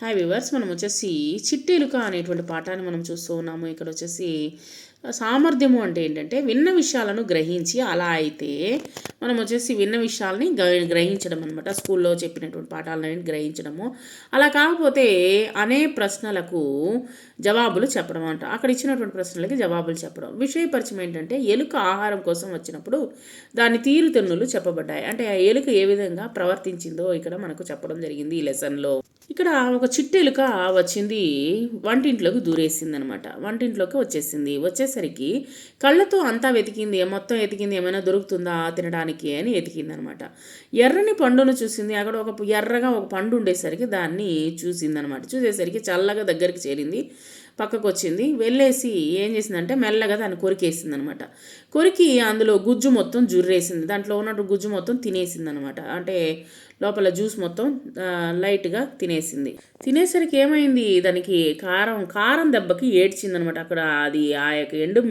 Hi viewers మనం వచ్చేసి చిట్టెలుక అనేటువంటి పాఠాన్ని మనం చూస్తూ ఉన్నాము. ఇక్కడ వచ్చేసి సామర్థ్యము అంటే ఏంటంటే విన్న విషయాలను గ్రహించి అలా అయితే మనం వచ్చేసి విన్న విషయాలని గ్రహించడం అనమాట స్కూల్లో చెప్పినటువంటి పాఠాలను గ్రహించడము. అలా కాకపోతే అనే ప్రశ్నలకు జవాబులు చెప్పడం అంట. అక్కడ ఇచ్చినటువంటి ప్రశ్నలకి జవాబులు చెప్పడం. విషయ పరిచయం ఏంటంటే ఎలుక ఆహారం కోసం వచ్చినప్పుడు దాని తీరుతెన్నులు చెప్పబడ్డాయి. అంటే ఆ ఎలుక ఏ విధంగా ప్రవర్తించిందో ఇక్కడ మనకు చెప్పడం జరిగింది ఈ లెసన్లో ఇక్కడ ఒక చిట్టెలుక వచ్చింది వంటింట్లోకి దూరేసింది అనమాట వంటింట్లోకి వచ్చేసింది. వచ్చేసరికి కళ్ళతో అంతా వెతికింది. మొత్తం వెతికింది ఏమైనా దొరుకుతుందా తినడానికి అని వెతికిందనమాట. ఎర్రని పండును చూసింది. అక్కడ ఒక ఎర్రగా ఒక పండు ఉండేసరికి దాన్ని చూసింది అనమాట చూసేసరికి చల్లగా దగ్గరికి చేరింది. పక్కకు వచ్చింది వెళ్ళేసి ఏం చేసిందంటే మెల్లగా దాన్ని కొరికేసింది అనమాట కొరికి అందులో గుజ్జు మొత్తం జుర్రేసింది. దాంట్లో ఉన్నట్టు గుజ్జు మొత్తం తినేసింది అనమాట అంటే లోపల జ్యూస్ మొత్తం లైట్గా తినేసింది. తినేసరికి ఏమైంది? దానికి కారం కారం దెబ్బకి ఏడ్చింది అనమాట అక్కడ అది ఆ యొక్క ఎండు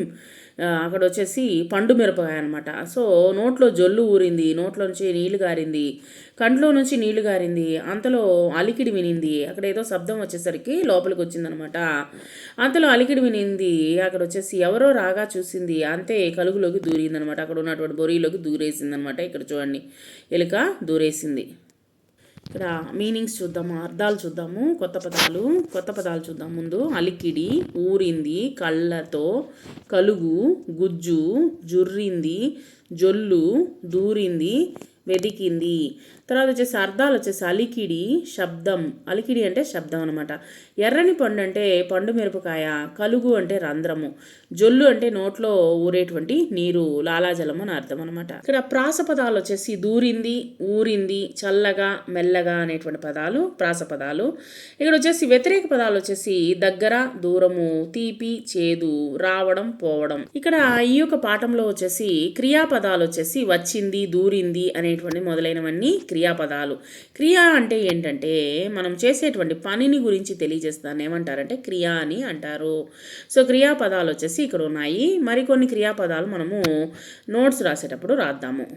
అక్కడ వచ్చేసి పండు మిరపకాయ అనమాట సో నోట్లో జొల్లు ఊరింది నోట్లో నుంచి నీళ్ళు గారింది కంట్లో నుంచి నీళ్ళు గారింది అంతలో అలికిడి వినింది. అక్కడ ఏదో శబ్దం వచ్చేసరికి లోపలికి వచ్చిందనమాట అంతలో అలికిడి వినింది అక్కడ వచ్చేసి ఎవరో రాగా చూసింది అంతే కలుగులోకి దూరిందనమాట. అక్కడ ఉన్నటువంటి బొరీలోకి దూరేసిందనమాట. ఇక్కడ చూడండి ఎలుక దూరేసింది. ఇక్కడ మీనింగ్స్ చూద్దాము? అర్థాలు చూద్దాము. కొత్త పదాలు. కొత్త పదాలు చూద్దాం ముందు. అలికిడి ఊరింది కళ్ళతో కలుగు గుజ్జు జుర్రింది జొల్లు దూరింది వెదికింది. తర్వాత వచ్చేసి అర్థాలు వచ్చేసి అలికిడి శబ్దం. అలికిడి అంటే శబ్దం అనమాట ఎర్రని పండు అంటే పండు మిరపకాయ కలుగు అంటే రంధ్రము. జొల్లు అంటే నోట్లో ఊరేటువంటి నీరు లాలాజలం అని అర్థం అనమాట ఇక్కడ ప్రాస పదాలు వచ్చేసి దూరింది ఊరింది చల్లగా మెల్లగా అనేటువంటి పదాలు ప్రాస పదాలు. ఇక్కడ వచ్చేసి వ్యతిరేక పదాలు వచ్చేసి దగ్గర దూరము తీపి చేదు రావడం పోవడం. ఇక్కడ ఈ యొక్క పాఠంలో వచ్చేసి క్రియాపదాలు వచ్చేసి వచ్చింది దూరింది అనేటువంటి మొదలైనవన్నీ క్రియాపదాలు. క్రియ అంటే ఏంటంటే మనం చేసేటువంటి పనిని గురించి తెలియజేస్తాను. ఏమంటారంటే క్రియ అని అంటారు. సో క్రియాపదాలు వచ్చేసి ఇక్కడ ఉన్నాయి మరికొన్ని క్రియాపదాలు మనము నోట్స్ రాసేటప్పుడు రాద్దాము.